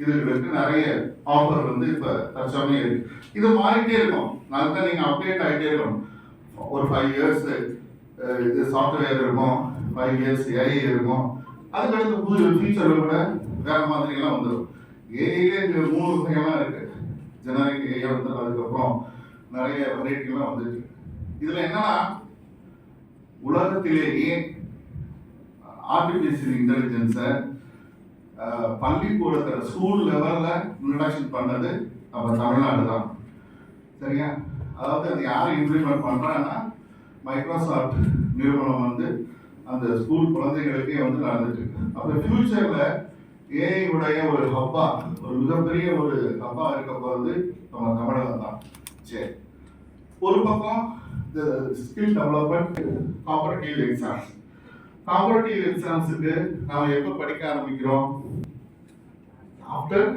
இதுகளுக்கு நிறைய ஆஃபர் வந்து இப்போ தற்சமயம் இருக்கு. இது மாறிட்டே இருக்கும். நல்லா நீங்கள் அப்டேட் ஆகிட்டே இருக்கணும் ஒரு ஃபைவ் இயர்ஸ் இது சாஃப்ட்வேர் இருக்கும். ஃபைவ் இயர்ஸ் ஏஐ இருக்கும். அதுக்கடுத்து புது ஃபியூச்சரில் கூட வேற மாதிரிலாம் வந்துடும் ஏஐலே இந்த மூணு வகையெல்லாம் இருக்கு. ஜெனரிக் ஏஐ வந்து அதுக்கப்புறம் நிறைய வெரைட்டிலாம் வந்துருக்கு இதில் என்னன்னா உலகத்திலேயே ஆர்டிஃபிஷியல் இன்டெலிஜென்ஸை பள்ளிக்கூடத்தில் ஸ்கூல் லெவலில் இன்ட்ரடக்ஷன் பண்ணது நம்ம தமிழ்நாடு தான் சரியா? அதாவது அது யார் இம்ப்ளிமெண்ட் பண்ணுறாங்கன்னா மைக்ரோசாஃப்ட் நிறுவனம் வந்து அந்த ஸ்கூல் குழந்தைகளுக்கே வந்து நடந்துட்டு அப்புறம் ஃபியூச்சரில் ஏஐ உடைய ஒரு ஹப்பா ஒரு மிகப்பெரிய ஒரு ஹப்பா இருக்க போகிறது நம்ம தமிழகம் தான் சரி. ஒரு பக்கம் இந்த skill development comparative exams competitive எக்ஸாம்ஸுக்கு நாம் எப்போ படிக்க ஆரம்பிக்கிறோம்? ஆஃப்டர்